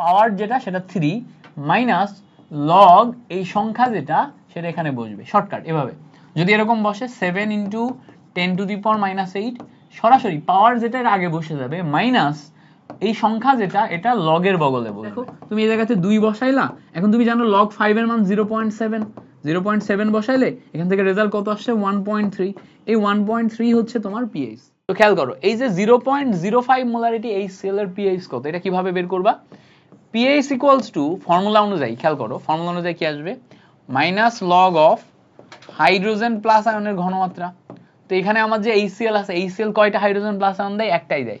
পাওয়ার যেটা সেটা three minus log এই সংখ্যা যেটা সেটা এখানে বসবে। শর্টকাট এভাবে। যদি এরকম বসে seven into ten to the power minus eight সরাসরি পাওয়ার যেটা এর আগে বসে যাবে মাইনাস এই সংখ্যা যেটা এটা লগের বগলে দেখো তুমি এই জায়গাতে দুই বসাইলা এখন তুমি জানো লগ ফাইভ এর মান zero point seven zero point seven বসাইলে এখান থেকে রেজাল্ট কত আসছে? ওয়ান পয়েন্ট থ্রি এই ওয়ান পয়েন্ট থ্রি হচ্ছে তোমার পিএইচ তো খেয়াল করো এই যে zero point zero five molarity এই সেল এর পিএইচ কত এটা কীভাবে বের করবা? পিএইচ ইকুয়ালস টু ফর্মুলা অনুযায়ী, খেয়াল করো ফর্মুলা অনুযায়ী কি আসবে? Minus log of hydrogen plus আয়নের ঘনমাত্রা। তো এখানে আমার যে এইচসিএল আছে এইচসিএল কয়টা হাইড্রোজেন প্লাস আয়ন দেয়? একটাই দেয়।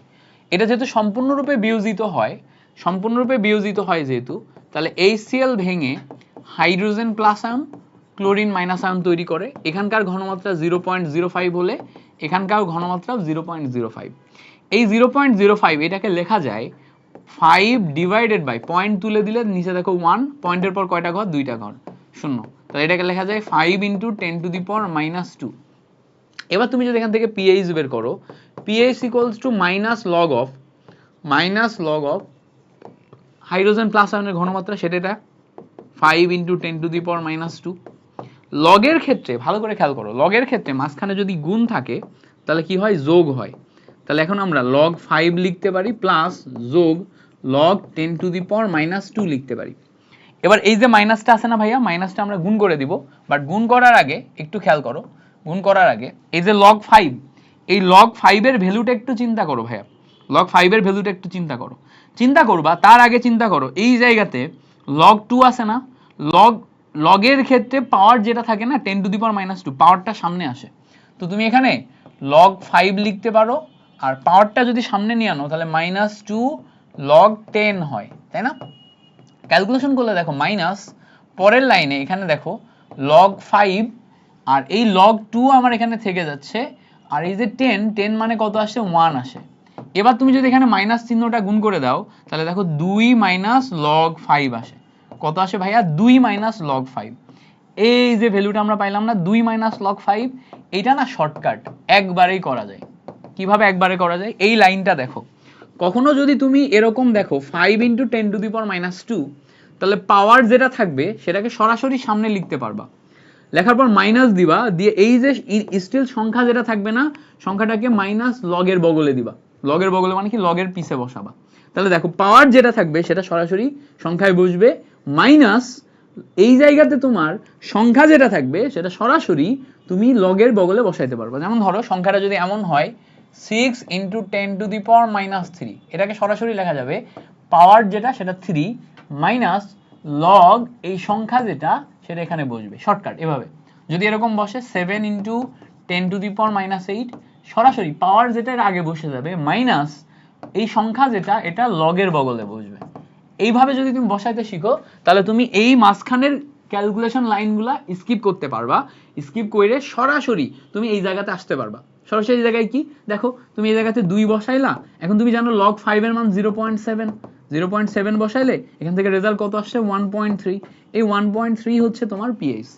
এটা যেহেতু সম্পূর্ণরূপে বিয়োজিত হয়, সম্পূর্ণরূপে বিয়োজিত হয় যেহেতু, তাহলে এইচসিএল ভেঙে hydrogen plus ion chlorine minus ion তৈরি করে। এখানকার ঘনমাত্রা জিরো পয়েন্ট জিরো ফাইভ হলে এখানকার ঘনমাত্রা জিরো পয়েন্ট জিরো ফাইভ এই জিরো পয়েন্ট জিরো ফাইভ এটাকে লেখা যায় ফাইভ ডিভাইডেড বাই পয়েন্ট তুলে দিলে নিচে দেখো ওয়ান পয়েন্টের পর কয়টা ঘর? দুইটা ঘর। শূন্য। তাহলে এটাকে লেখা যায় five into ten to the power minus two এবার তুমি যদি এখান থেকে পিএইচ বের করো pH equals to minus log of minus log of hydrogen plus আয়নের ঘনমাত্রা সেটা এটা? Five into ten to the power minus two লগের ক্ষেত্রে, ভালো করে খেয়াল করো, লগের ক্ষেত্রে মাঝখানে যদি গুণ থাকে, তাহলে কি হয়? যোগ হয়। তাহলে এখন আমরা লগ ফাইভ লিখতে পারি প্লাস যোগ log ten to the power minus two লিখতে পারি। এবার এই যে মাইনাসটা আছে না ভাইয়া মাইনাসটা আমরা গুণ করে দিব। বাট গুণ করার আগে একটু খেয়াল করো, গুণ করার আগে এই যে লগ ফাইভ এই লগ ফাইভের ভ্যালুটা একটু চিন্তা করো ভাইয়া। লগ ফাইভের ভ্যালুটা একটু চিন্তা করো। চিন্তা করবা, তার আগে চিন্তা করো, এই জায়গাতে লগ টু আছে না লগ লগের ক্ষেত্রে পাওয়ার যেটা থাকে না ten to the power minus two পাওয়ারটা সামনে আসে। তো তুমি এখানে লগ ফাইভ লিখতে পারো, আর পাওয়ারটা যদি সামনে নিয়ে আনো, তাহলে মাইনাস টু লগ টেন হয়, তাই না? ক্যালকুলেশন করলে দেখো মাইনাস পরের লাইনে এখানে দেখো লগ ফাইভ আর এই লগ টু আমার এখানে থেকে যাচ্ছে, আর এই যে টেন টেন মানে কত আসে? ওয়ান আসে। এবার তুমি যদি এখানে মাইনাস চিহ্নটা গুণ করে দাও, তাহলে দেখো দুই মাইনাস লগ ফাইভ আসে। কত আসে ভাইয়া? দুই মাইনাস লগ ফাইভ এই যে ভ্যালুটা আমরা পাইলাম না, দুই মাইনাস লগ ফাইভ এইটা না শর্টকাট একবারেই করা যায়। কীভাবে একবারে করা যায়? এই লাইনটা দেখো। কখনো যদি তুমি এরকম দেখো five into ten to the power minus two তাহলে পাওয়ার যেটা থাকবে সেটাকে সরাসরি সামনে লিখতে পারবা। লেখার পর মাইনাস দিবা, দিয়ে এই যে স্টিল সংখ্যা যেটা থাকবে না, সংখ্যাটাকে মাইনাস লগের বগলে দিবা। লগের বগলে মানে কি? লগের পিছে বসাবা। তাহলে দেখো পাওয়ার যেটা থাকবে সেটা সরাসরি সংখ্যায় বসবে মাইনাস এই জায়গাতে তোমার সংখ্যা যেটা থাকবে সেটা সরাসরি তুমি লগের বগলে বসাইতে পারবে। যেমন ধরো সংখ্যাটা যদি এমন হয় six into ten to the power minus three এটাকে সরাসরি লেখা যাবে পাওয়ার যেটা, সেটা থ্রি মাইনাস লগ এই সংখ্যা যেটা, সেটা এখানে বসবে। শর্টকাট এভাবে। যদি এরকম বসে seven into ten to the power minus eight সরাসরি পাওয়ার যেটা এর আগে বসে যাবে মাইনাস এই সংখ্যা যেটা, এটা লগের বগলে বসবে। এইভাবে যদি তুমি বসাইতে শিখো, তাহলে তুমি এই মাঝখানের ক্যালকুলেশন লাইনগুলা স্কিপ করতে পারবা। স্কিপ করে সরাসরি তুমি এই জায়গাতে আসতে পারবা। সরাসরি এই জায়গায় কি? দেখো, তুমি এই জায়গাতে দুই বসাইলা, এখন তুমি জানো লগ ফাইভ এর মান zero point seven zero point seven বসাইলে এখান থেকে রেজাল্ট কত আসছে? ওয়ান পয়েন্ট থ্রি এই ওয়ান পয়েন্ট থ্রি হচ্ছে তোমার পিএইচ